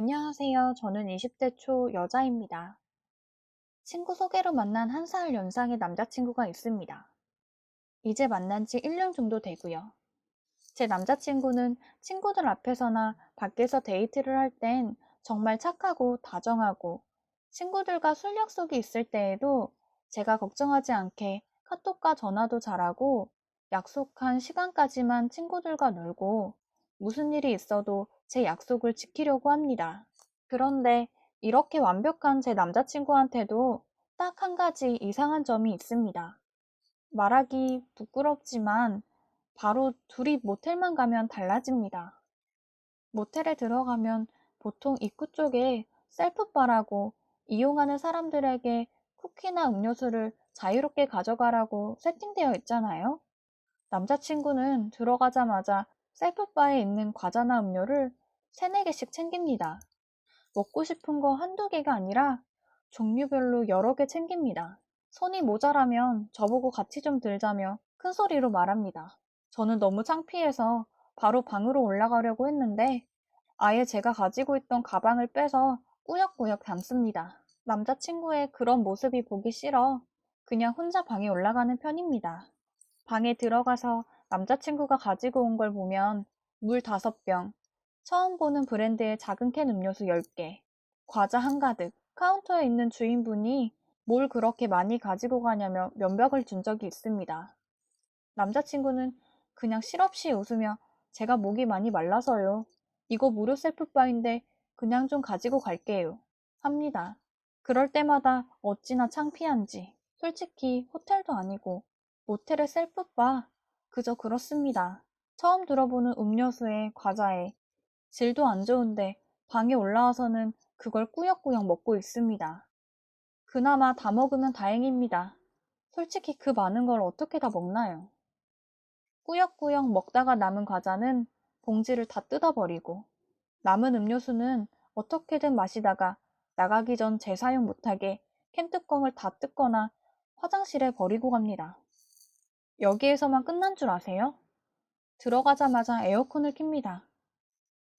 안녕하세요. 저는 20대 초 여자입니다. 친구 소개로 만난 한 살 연상의 남자친구가 있습니다. 이제 만난 지 1년 정도 되고요. 제 남자친구는 친구들 앞에서나 밖에서 데이트를 할 땐 정말 착하고 다정하고 친구들과 술 약속이 있을 때에도 제가 걱정하지 않게 카톡과 전화도 잘하고 약속한 시간까지만 친구들과 놀고 무슨 일이 있어도 제 약속을 지키려고 합니다. 그런데 이렇게 완벽한 제 남자친구한테도 딱 한 가지 이상한 점이 있습니다. 말하기 부끄럽지만 바로 둘이 모텔만 가면 달라집니다. 모텔에 들어가면 보통 입구 쪽에 셀프바라고 이용하는 사람들에게 쿠키나 음료수를 자유롭게 가져가라고 세팅되어 있잖아요. 남자친구는 들어가자마자 셀프바에 있는 과자나 음료를 세네 개씩 챙깁니다. 먹고 싶은 거 한두 개가 아니라 종류별로 여러 개 챙깁니다. 손이 모자라면 저보고 같이 좀 들자며 큰 소리로 말합니다. 저는 너무 창피해서 바로 방으로 올라가려고 했는데 아예 제가 가지고 있던 가방을 빼서 꾸역꾸역 담습니다. 남자친구의 그런 모습이 보기 싫어 그냥 혼자 방에 올라가는 편입니다. 방에 들어가서 남자친구가 가지고 온 걸 보면 물 5병, 처음 보는 브랜드의 작은 캔 음료수 10개, 과자 한가득, 카운터에 있는 주인분이 뭘 그렇게 많이 가지고 가냐며 면박을 준 적이 있습니다. 남자친구는 그냥 실없이 웃으며 제가 목이 많이 말라서요. 이거 무료 셀프바인데 그냥 좀 가지고 갈게요. 합니다. 그럴 때마다 어찌나 창피한지. 솔직히 호텔도 아니고 모텔의 셀프바 그저 그렇습니다. 처음 들어보는 음료수에 과자에 질도 안 좋은데 방에 올라와서는 그걸 꾸역꾸역 먹고 있습니다. 그나마 다 먹으면 다행입니다. 솔직히 그 많은 걸 어떻게 다 먹나요? 꾸역꾸역 먹다가 남은 과자는 봉지를 다 뜯어버리고 남은 음료수는 어떻게든 마시다가 나가기 전 재사용 못하게 캔 뚜껑을 다 뜯거나 화장실에 버리고 갑니다. 여기에서만 끝난 줄 아세요? 들어가자마자 에어컨을 킵니다.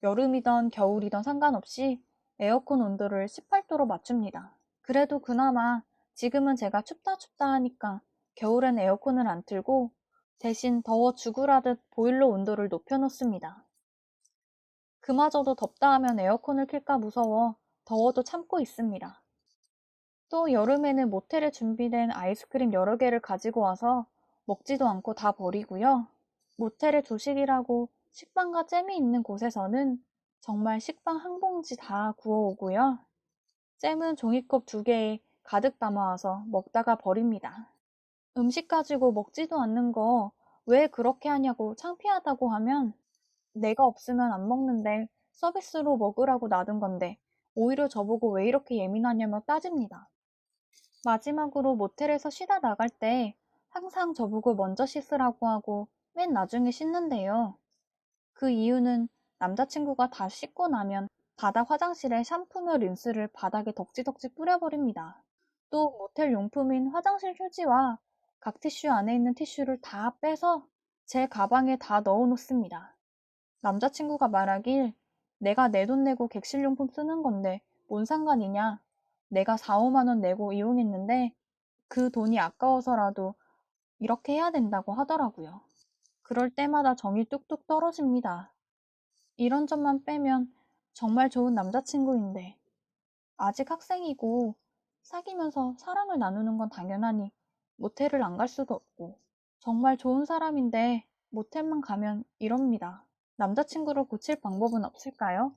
여름이던 겨울이던 상관없이 에어컨 온도를 18도로 맞춥니다. 그래도 그나마 지금은 제가 춥다 춥다 하니까 겨울엔 에어컨을 안 틀고 대신 더워 죽으라듯 보일러 온도를 높여놓습니다. 그마저도 덥다 하면 에어컨을 킬까 무서워 더워도 참고 있습니다. 또 여름에는 모텔에 준비된 아이스크림 여러 개를 가지고 와서 먹지도 않고 다 버리고요. 모텔의 조식이라고 식빵과 잼이 있는 곳에서는 정말 식빵 한 봉지 다 구워오고요. 잼은 종이컵 두 개에 가득 담아와서 먹다가 버립니다. 음식 가지고 먹지도 않는 거 왜 그렇게 하냐고 창피하다고 하면 내가 없으면 안 먹는데 서비스로 먹으라고 놔둔 건데 오히려 저보고 왜 이렇게 예민하냐며 따집니다. 마지막으로 모텔에서 쉬다 나갈 때 항상 저보고 먼저 씻으라고 하고 맨 나중에 씻는데요. 그 이유는 남자친구가 다 씻고 나면 바닥 화장실에 샴푸며 린스를 바닥에 덕지덕지 뿌려버립니다. 또 모텔 용품인 화장실 휴지와 각 티슈 안에 있는 티슈를 다 빼서 제 가방에 다 넣어 놓습니다. 남자친구가 말하길 내가 내 돈 내고 객실용품 쓰는 건데 뭔 상관이냐. 내가 4, 5만원 내고 이용했는데 그 돈이 아까워서라도 이렇게 해야 된다고 하더라고요. 그럴 때마다 정이 뚝뚝 떨어집니다. 이런 점만 빼면 정말 좋은 남자친구인데 아직 학생이고 사귀면서 사랑을 나누는 건 당연하니 모텔을 안 갈 수도 없고 정말 좋은 사람인데 모텔만 가면 이럽니다. 남자친구를 고칠 방법은 없을까요?